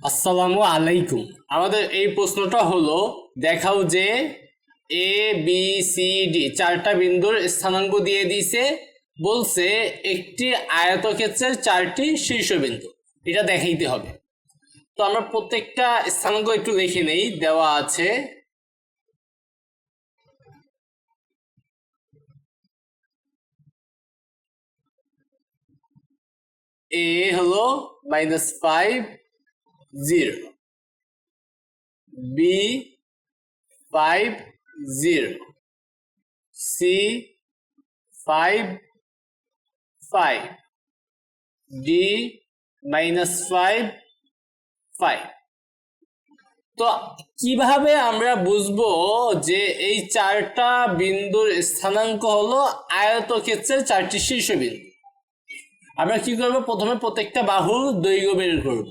আসসালামু আলাইকুম। আমাদের এই প্রশ্নটা হলো, দেখাও যে এ বি সি ডি চারটা বিন্দুর স্থানাঙ্ক দিয়ে দিয়েছে, বলছে একটি আয়তক্ষেত্রের চারটি শীর্ষবিন্দু এটা দেখাইতে হবে। তো আমরা প্রত্যেকটা স্থানাঙ্ক একটু লিখে নেই, দেওয়া আছে। এ হলো minus five zero. B five zero. C five five. D minus five five. তো কীভাবে আমরা বুঝব যে এই চারটা বিন্দুর স্থানাঙ্ক হলো আয়তক্ষেত্রের চারটি শীর্ষবিন্দু? আমরা কি করব? প্রথমে প্রত্যেকটা বাহুর দৈর্ঘ্য বের করব।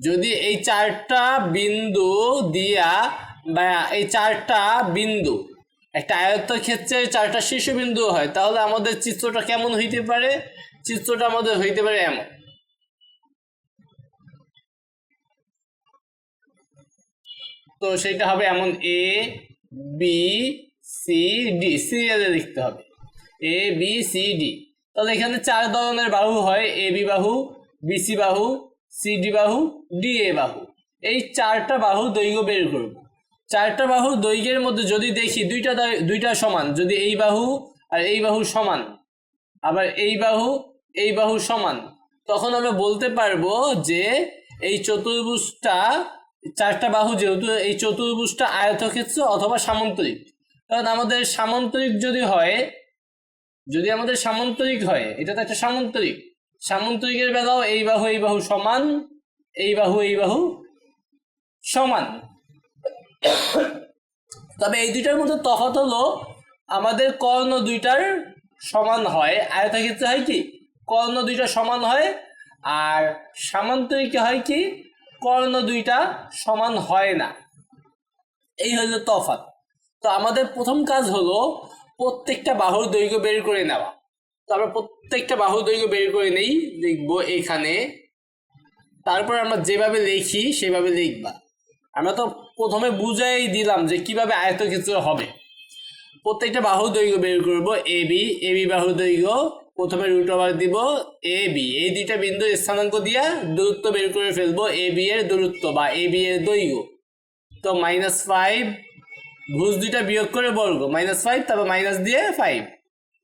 যদি এই চারটা বিন্দু দিয়া বা এই চারটা বিন্দু, একটা আয়তক্ষেত্রের চারটা শীর্ষবিন্দু হয়, তাহলে আমাদের চিত্রটা কেমন হইতে পারে? চিত্রটা আমাদের হইতে পারে এমন। তো সেটা হবে এমন এ বি সি ডি সিরিয়ালে লিখতে হবে। এ বি সি ডি তাহলে এখানে চার ধরনের বাহু হয় এ বি বাহু বিসি বাহু সিডি বাহু ডি এ বাহু। এই চারটা বাহু দৈর্ঘ্য বের করব। চারটা বাহু দৈর্ঘ্যের মধ্যে যদি দেখি দুইটা দুইটা সমান, যদি এই বাহু আর এই বাহু সমান, আবার এই বাহু এই বাহু সমান, তখন আমরা বলতে পারব যে এই চতুর্ভুজটা, চারটা বাহু যেহেতু এই চতুর্ভুজটা আয়তক্ষেত্র অথবা সামান্তরিক কারণ আমাদের সামান্তরিক যদি হয়, যদি আমাদের সামান্তরিক হয়, এটা তো একটা সামান্তরিক সামান্তরিকের বেলাও এই বাহু এই বাহু সমান, এই বাহু এই বাহু সমান। তবে এই দুইটার মধ্যে তফাত হলো, আমাদের কর্ণ দুইটার সমান হয় আয়তক্ষেত্রে হয় কি? কর্ণ দুইটা সমান হয়, আর সামান্তরিকে হয় কি? কর্ণ দুইটা সমান হয় না। এই হলো তফাৎ। তো আমাদের প্রথম কাজ হলো, প্রত্যেকটা বাহুর দৈর্ঘ্য বের করে নেওয়া। তো আমরা প্রত্যেকটা বাহুর দৈর্ঘ্য বের করে নেই লিখব এখানে। তারপর আমরা যেভাবে লিখি, সেভাবে লিখবা। আমরা তো প্রথমে বুঝাই দিলাম যে কীভাবে আয়তক্ষেত্র হবে। প্রত্যেকটা বাহু দৈর্ঘ্য বের করব এ বি এ বি বাহু দৈর্ঘ্য প্রথমে রুট ওভার দিব, এ বি। এই দুইটা বিন্দু স্থানাঙ্ক দিয়া দূরত্ব বের করে ফেলব এ বি এর দূরত্ব বা এ বি এর দৈর্ঘ্য। তো মাইনাস ফাইভ ভুজ দুইটা বিয়োগ করে বর্গ। মাইনাস ফাইভ তারপর মাইনাস দিয়ে ফাইভ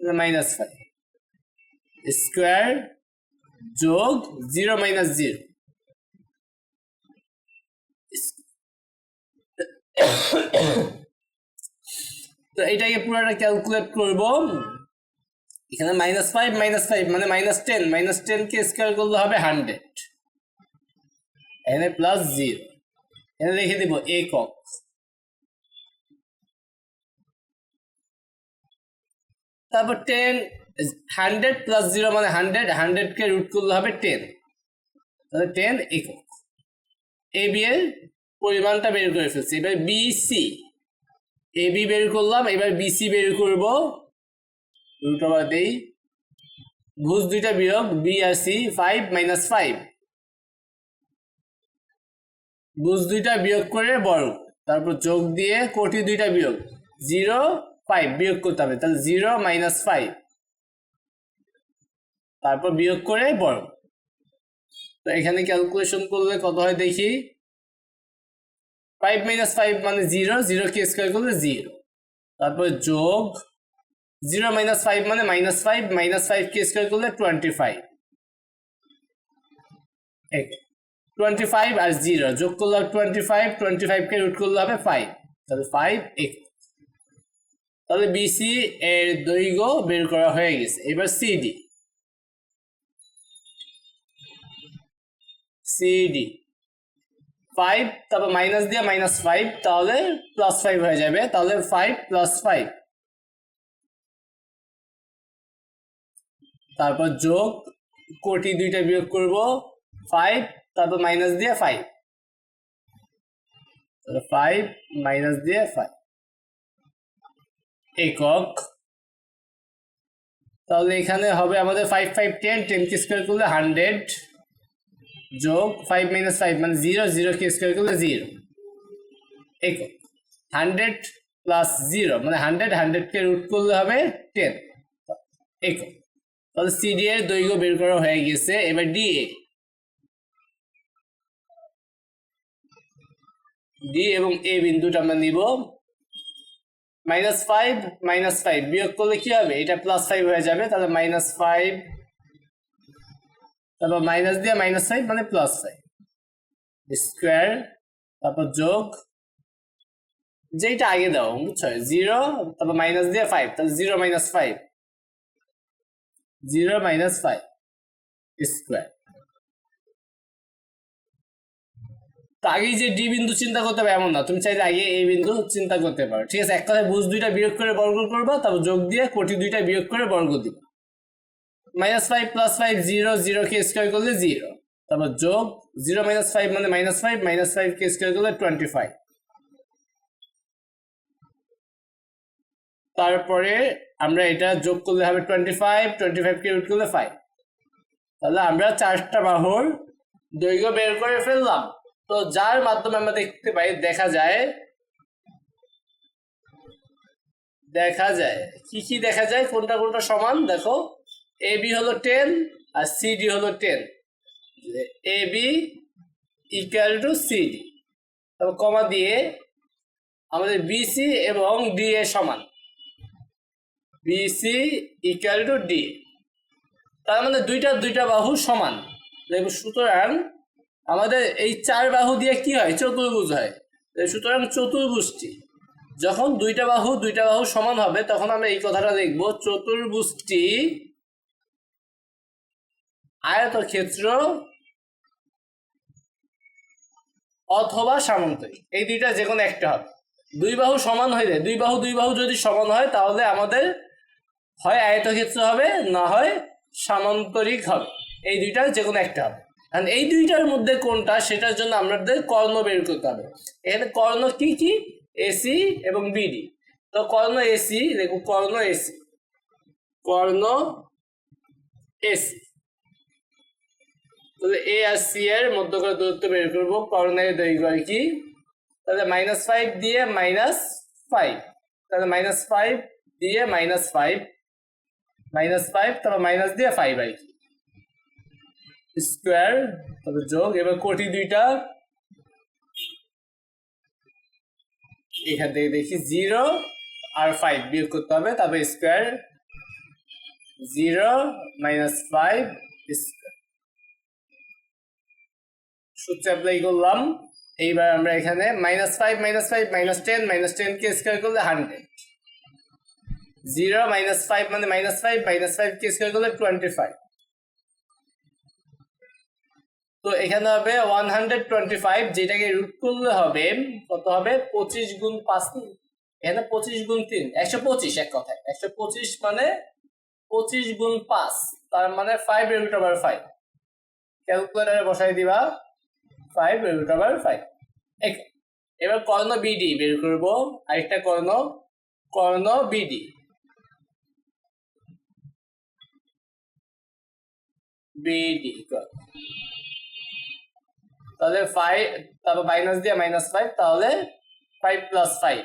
মাইনাস ফাইভ স্কোয়ার যোগ জিরো মাইনাস জিরো। তো এটাকে পুরোটা ক্যালকুলেট করব। এখানে মাইনাস ফাইভ মাইনাস ফাইভ মানে মাইনাস টেন মাইনাস টেনকে স্কোয়ার করলে হবে হান্ড্রেড এখানে প্লাস জিরো এখানে লিখে দিব একক। তারপর টেন হান্ড্রেড প্লাস জিরো মানে হান্ড্রেড হান্ড্রেডকে রুট করলে হবে টেন তাহলে টেন একক এ বি এর পরিমাণটা বের করে ফেলছি। এবার বিসি এ বি বের করলাম, এবার বিসি বের করব। রুট ওভার দেই। ভুজ দুইটা বিয়োগ বি আর সি ফাইভ মাইনাস ফাইভ ভুজ দুইটা বিয়োগ করে বর্গ। তারপর যোগ দিয়ে কোটি দুইটা বিয়োগ। জিরো ফাইভ বিয়োগ করতে হবে। তাহলে জিরো মাইনাস ফাইভ তারপর বিয়োগ করে বড়। তো এখানে ক্যালকুলেশন করলে কত হয় দেখি? ফাইভ মাইনাস ফাইভ মানে জিরো জিরো কে স্কোয়ার করলে জিরো তারপর যোগ জিরো মাইনাস ফাইভ মানে মাইনাস ফাইভ মাইনাস ফাইভ কে স্কোয়ার করলে টোয়েন্টি ফাইভ টোয়েন্টি ফাইভ আর জিরো যোগ করলে হবে টোয়েন্টি ফাইভ টোয়েন্টি ফাইভকে রুট করলে হবে ফাইভ তাহলে ফাইভ এক। তাহলে বিসি এর দৈর্ঘ্য বের করা হয়ে গেছে। এবার সিডি সিডি ফাইভ তারপর মাইনাস দিয়ে মাইনাস ফাইভ তাহলে প্লাস ফাইভ হয়ে যাবে। তাহলে ফাইভ প্লাস ফাইভ তারপর যোগ কোটি দুইটা বিয়োগ করব ফাইভ তারপর মাইনাস দিয়ে ফাইভ ফাইভ মাইনাস দিয়ে ফাইভ একক। তাহলে এখানে হবে আমাদের ফাইভ ফাইভ টেন টেন কে স্কোয়ার করলে হান্ড্রেড যোগ ফাইভ মাইনাস ফাইভ মানে জিরো জিরো কে স্কোয়ার করলে জিরো একক হান্ড্রেড প্লাস জিরো মানে হান্ড্রেড হান্ড্রেডকে রুট করলে হবে টেন একক তাহলে সিডি এর দৈর্ঘ্য বের করা হয়ে গেছে, এবার ডি এ ডি এবং এ বিন্দুটা আমরা নিব। মাইনাস ফাইভ মাইনাস ফাইভ বিয়োগ করলে কি হবে? এটা প্লাস ফাইভ হয়ে যাবে, তাহলে মাইনাস ফাইভ তারপর মাইনাস দিয়ে মাইনাস ফাইভ মানে প্লাস ফাইভ স্কোয়ার তারপর যোগ যেটা আগে দাও, বুঝছ? জিরো তারপর মাইনাস দিয়ে ফাইভ তাহলে zero minus five zero minus five square তো আগেই যে ডি বিন্দু চিন্তা করতে হবে, এমন না। তুমি চাইলে আগে এই বিন্দু চিন্তা করতে পারো। ঠিক আছে? এক কথায় বুঝ দুইটা বিয়োগ করে বর্গ করবা, তারপর যোগ দিয়ে কোটি দুইটা বিয়োগ করে বর্গ দিবা। Minus five plus five zero কে স্কোয়ার করলে জিরো তারপর যোগ জিরো মাইনাস ফাইভ মানে মাইনাস ফাইভ মাইনাস ফাইভ কে স্কোয়ার করলে টোয়েন্টি ফাইভ তারপরে আমরা এটা যোগ করলে হবে টোয়েন্টি ফাইভ টোয়েন্টি রুট করলে ফাইভ তাহলে আমরা চারটা বাহুর দৈর্ঘ্য বের করে ফেললাম। তো যার মাধ্যমে আমরা দেখতে পাই, দেখা যায় দেখা যায়। কি কি দেখা যায়? কোনটা কোনটা সমান? দেখো। এ বি হলো টেন আর সিডি হলো ten A B equal to CD তারপর কমা দিয়ে আমাদের বিসি এবং ডি এ সমান। বিসি ইকুয়াল টু ডি তার মানে দুইটা দুইটা বাহু সমান। সুতরাং আমাদের এই চার বাহু দিয়ে কি হয়? চতুর্ভুজ হয়। সুতরাং চতুর্ভুজটি, যখন দুইটা বাহু দুইটা বাহু সমান হবে, তখন আমরা এই কথাটা দেখব, চতুর্ভুজটি আয়তক্ষেত্র অথবা সামন্তরিক। এই দুইটা যে কোনো একটা হবে। দুই বাহু সমান হইলে দুই বাহু দুই বাহু যদি সমান হয়, তাহলে আমাদের হয় আয়তক্ষেত্র হবে, না হয় সামান্তরিক হবে। এই দুইটা যে কোনো একটা হবে। কারণ এই দুইটার মধ্যে কোনটা, সেটার জন্য আমাদের কর্ণ বের করতে হবে। এখানে কর্ণ কি কি? এসি এবং বিডি তো কর্ণ এসি দেখো কর্ণ এসি কর্ণ এসি তাহলে এ আর সি এর মধ্যকার দূরত্ব বের করব কর্ণের দৈর্ঘ্য আর কি? তাহলে মাইনাস ফাইভ দিয়ে মাইনাস ফাইভ তাহলে মাইনাস ফাইভ দিয়ে মাইনাস ফাইভ মাইনাস ফাইভ তারপর মাইনাস দিয়ে ফাইভ আর কি। স্কোয়ার তারপর যোগ, এবার কোটি দুইটা। এখান থেকে দেখি জিরো আর ফাইভ বিয়োগ করতে হবে, তারপর স্কোয়ার জিরো মাইনাস ফাইভ সূত্র অ্যাপ্লাই করলাম। এইবার আমরা এখানে minus five minus five minus ten minus ten কে স্কোয়ার করলে হান্ড্রেড জিরো মাইনাস ফাইভ মানে মাইনাস ফাইভ মাইনাস ফাইভ কে স্কোয়ার করলে টোয়েন্টি ফাইভ তো এখানে হবে ওয়ান হান্ড্রেড টোয়েন্টি ফাইভ যেটাকে রুট করলে হবে, কত হবে? পঁচিশ গুণ পাঁচ এখানে পঁচিশ গুণ তিন, একশো পঁচিশ এক কথায়। একশো পঁচিশ মানে পঁচিশ গুণ পাঁচ, তার মানে ফাইভ রুট ওভার ফাইভ ক্যালকুলেটারে বসাই দিবা। ফাইভ রুট ওভার ফাইভ এবার কর্ণ বিডি বের করব। আরেকটা কর্ণ কর্ণ বিডি বিডি তাহলে ফাইভ তারপর মাইনাস দিয়ে মাইনাস ফাইভ তাহলে five plus five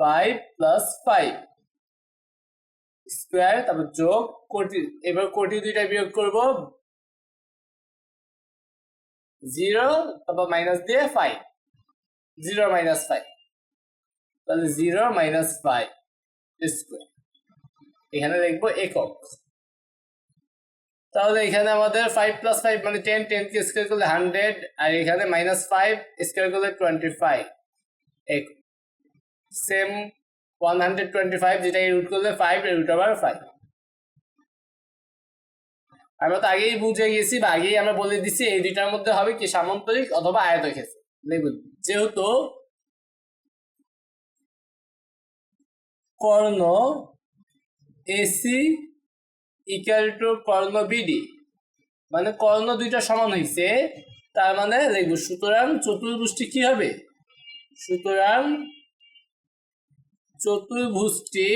five plus five square তারপর যোগ, কোটি, এবার কোটি দুইটা বিয়োগ করব। জিরো তারপর মাইনাস দিয়ে ফাইভ জিরো মাইনাস ফাইভ তাহলে জিরো মাইনাস ফাইভ স্কোয়ার এখানে দেখব একক। তাহলে এখানে আমাদের ফাইভ প্লাস ফাইভ মানে টেন টেন কে স্কোয়ার করলে হান্ড্রেড আর এখানে মাইনাস ফাইভ স্কোয়ার করলে টোয়েন্টি ফাইভ এক same one hundred twenty five যেটাকে রুট করলে ফাইভ রুট আবার ফাইভ আমরা তো আগেই বুঝে গেছি বা আগেই আমরা বলে দিছি এই দুইটার মধ্যে হবে কি সামন্তরিক অথবা আয়তক্ষেত্র দেখুন, যেহেতু কর্ণ এসি ইকুয়াল টু কর্ণ বিডি মানে কর্ণ দুইটা সমান হয়েছে তার মানে দেখব সুতরাং চতুর্ভুজটি কি হবে? সুতরাং চতুর্ভুজটি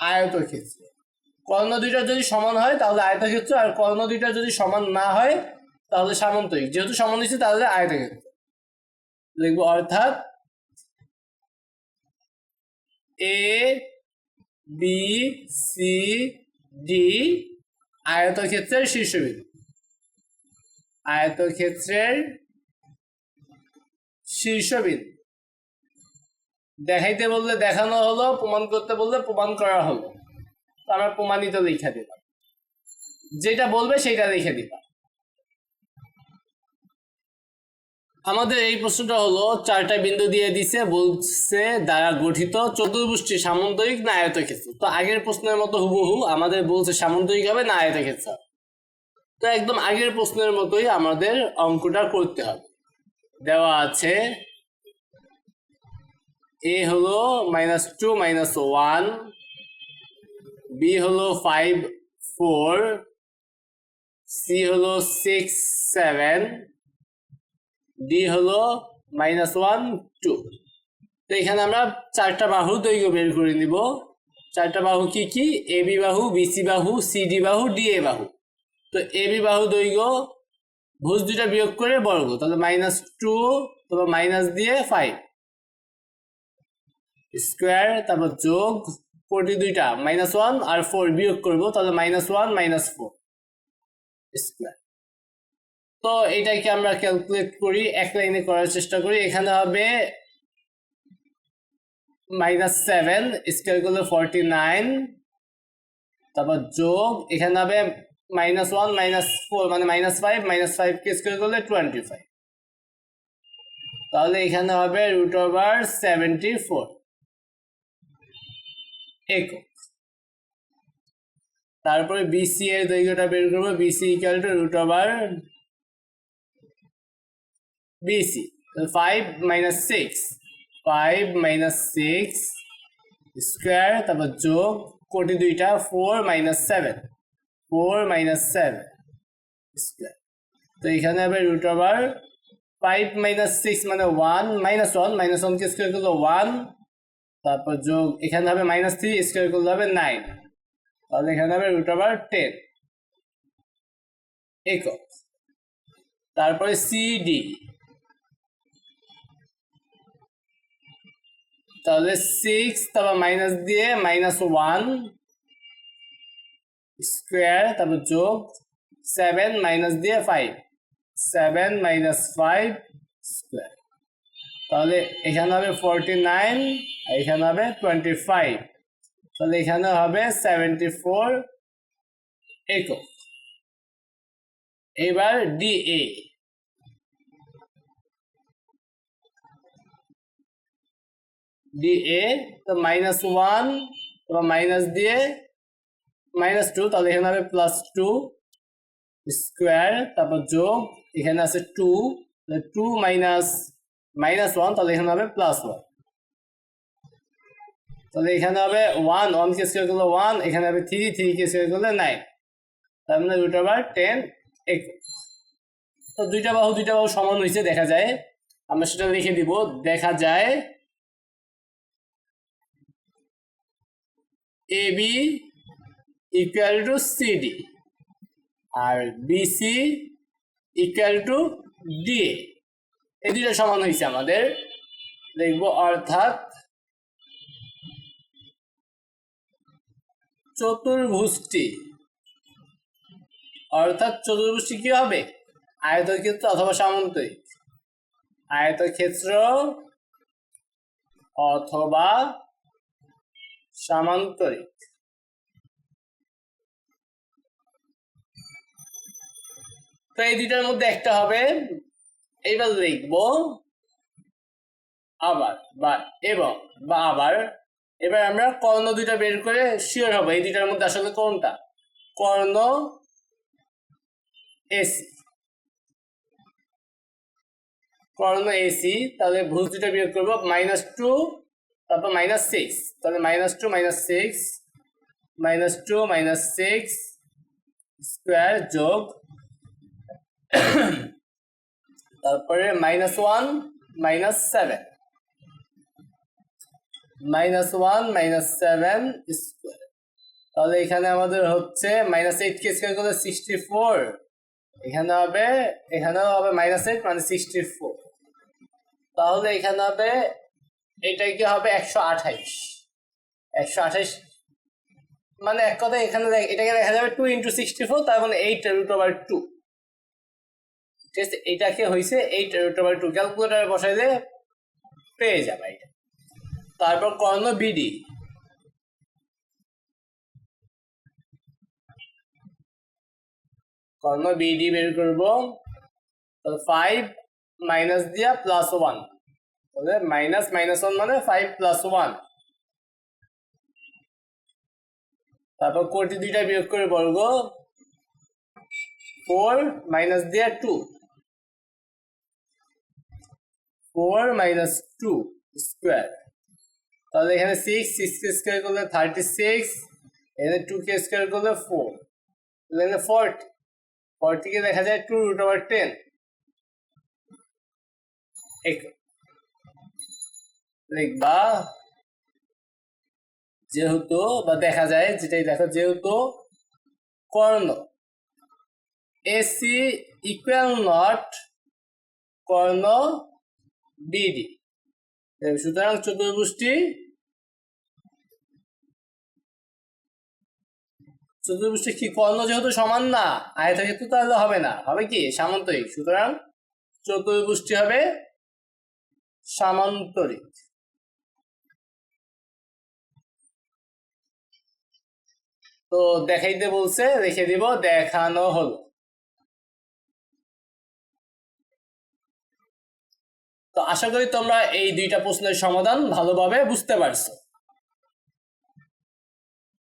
আয়তক্ষেত্র কর্ণ দুইটা যদি সমান হয়, তাহলে আয়তক্ষেত্র আর কর্ণ দুইটা যদি সমান না হয়, তাহলে সামান্তরিক। যেহেতু সমান হয়েছে তাহলে আয়তক্ষেত্র লিখব, অর্থাৎ এ বি সি ডি আয়তক্ষেত্রের শীর্ষবিন্দু। আয়তক্ষেত্রের শীর্ষবিন্দু। দেখাইতে বললে দেখানো হলো, প্রমাণ করতে বললে প্রমাণ করা হলো। আমরা প্রমাণিত লিখে দিলাম। যেটা বলবে সেটা লিখে দিলাম। আমাদের এই প্রশ্নটা হলো, চারটা বিন্দু দিয়ে দিছে, বলছে দ্বারা গঠিত চতুর্ভুজটি সামন্তরিক না আয়তক্ষেত্র? তো আগের প্রশ্নের মতো হুবহু আমাদের বলছে সামন্তরিক হবে না আয়তক্ষেত্র। হবে। তো একদম আগের প্রশ্নের মতোই আমাদের অঙ্কটা করতে হবে। দেওয়া আছে এ হলো minus two minus one B হলো ফাইভ ফোর সি হলো সিক্স সেভেন ডি হলো মাইনাস ওয়ান টু তো এখানে আমরা চারটা বাহু দৈর্ঘ্য বের করে নিব। চারটা বাহু কি কি? এ বি বাহু বিসি বাহু সিডি বাহু ডিএ বাহু। তো এ বি বাহু দৈর্ঘ্য ভুজ দুটা বিয়োগ করে বর্গ, তাহলে মাইনাস টু তারপর মাইনাস দিয়ে ফাইভ স্কোয়ার, তারপর যোগ কোটি দুইটা মাইনাস ওয়ান আর ফোর বিয়োগ করব, তাহলে minus one minus four square তো এটাকে আমরা ক্যালকুলেট করি, এক লাইনে করার চেষ্টা করি, এখানে হবে মাইনাস সেভেন স্কোয়ার করলে ফর্টি নাইন তারপর যোগ, এখানে হবে মাইনাস ওয়ান মাইনাস ফোর মানে মাইনাস ফাইভ মাইনাস ফাইভ কে স্কোয়ার করলে টোয়েন্টি ফাইভ তাহলে এখানে হবে রুট ওভার সেভেন্টি ফোর একক। তারপরে বিসি এর দৈর্ঘ্যটা বের করব। BC equal to root over BC five minus six five minus six square তারপর যোগ কোটি দুইটা four minus seven four minus seven square তো এখানে হবে root over five minus six মানে ওয়ান মাইনাস ওয়ান মাইনাস ওয়ানকে স্কোয়ার করলে ওয়ান তারপর যোগ, এখানে হবে মাইনাস থ্রি স্কোয়ার করলে হবে নাইন তাহলে এখানে হবে রুট ওভার টেন একক। তারপরে সিডি তাহলে সিক্স তারপর মাইনাস দিয়ে মাইনাস ওয়ান স্কোয়ার তারপর যোগ সেভেন মাইনাস দিয়ে ফাইভ সেভেন মাইনাস ফাইভ তাহলে এখানে হবে ফোরটি নাইন এখানে হবে টোয়েন্টি ফাইভ তাহলে এখানে হবে সেভেন্টি ফোর একক। এবার ডিএ ডিএ তো মাইনাস ওয়ান তারপর মাইনাস দিয়ে মাইনাস টু তাহলে এখানে হবে প্লাস টু স্কোয়ার তারপর যোগ, এখানে আছে two two minus minus one তাহলে এখানে হবে প্লাস ওয়ান তাহলে এখানে হবে ওয়ান ওয়ান কে স্কোয়ার করলে ওয়ান এখানে হবে থ্রি থ্রি কে স্কোয়ার করলে নাইন তার মানে রুট ওভার টেন এক তো দুইটা বাহু দুইটা বাহু সমান হয়েছে, দেখা যায়। আমরা সেটা লিখে দিব, দেখা যায় A B equal to CD R BC equal to DA এই দুইটা সমান হয়েছে আমাদের। অর্থাৎ অর্থাৎ কি হবে? আয়তক্ষেত্র অথবা সামন্তরিক আয়তক্ষেত্র অথবা সামান্তরিক তো এই দুইটার মধ্যে একটা হবে এইবার লিখব আবার বা এবং, বা, আবার, এবার আমরা কর্ণ দুইটা বের করে শিওর হব। এই দুইটার মধ্যে আসলে কোনটা? কর্ণ এসি। কর্ণ এসি, তাহলে ভুজ দুটা বিয়োগ করব। মাইনাস টু, তারপর মাইনাস সিক্স। তাহলে minus two, minus six, minus two, minus six square যোগ তারপরে minus one minus seven minus one minus seven square তাহলে এখানে আমাদের হচ্ছে মাইনাস এইট কে স্কোয়ার করলে সিক্সটি ফোর এখানে হবে, এখানেও হবে মাইনাস এইট মানে সিক্সটি ফোর তাহলে এখানে হবে এটা কি হবে একশো আঠাইশ। একশো আঠাইশ মানে এক কথা এখানে এটাকে দেখা যাবে টু ইন্টু সিক্সটি ফোর তার মানে এইট রুট ওভার টু ঠিক এটাকে হয়েছে এইট রুট ওভার টু ক্যালকুলেটারে বসাইলে পেয়ে যাবে এটা। তারপর কর্ণ বিডি। কর্ণ বিডি বের করব। ফাইভ মাইনাস দিয়া প্লাস ওয়ান তাহলে মাইনাস মাইনাস ওয়ান মানে ফাইভ প্লাস ওয়ান তারপর কোটি দুইটা বিয়োগ করে বর্গ। ফোর মাইনাস দিয়া two four minus two square তাহলে এখানে সিক্স সিক্স কে স্কোয়ার করলে থার্টি সিক্স এখানে টু কে স্কোয়ার করলে ফোর এখানে ফোরটি ফোরটিকে দেখা যায় টু রুট ওভার টেন লিখবা যেহেতু বা দেখা যায় যেটাই দেখো যেহেতু কর্ণ এসি ইকুয়াল নট কর্ণ বিডি সুতরাং চতুর্ভুজটি চতুর্ভুজটি কি কর্ণ যেহেতু সমান না আয়তক্ষেত্র তাহলে হবে না। হবে কি? সামান্তরিক। সুতরাং চতুর্ভুজটি হবে সামান্তরিক। তো দেখাইতে বলছে, রেখে দিব, দেখানো হলো। তো আশা করি তোমরা এই দুইটা প্রশ্নের সমাধান ভালোভাবে বুঝতে পারছ।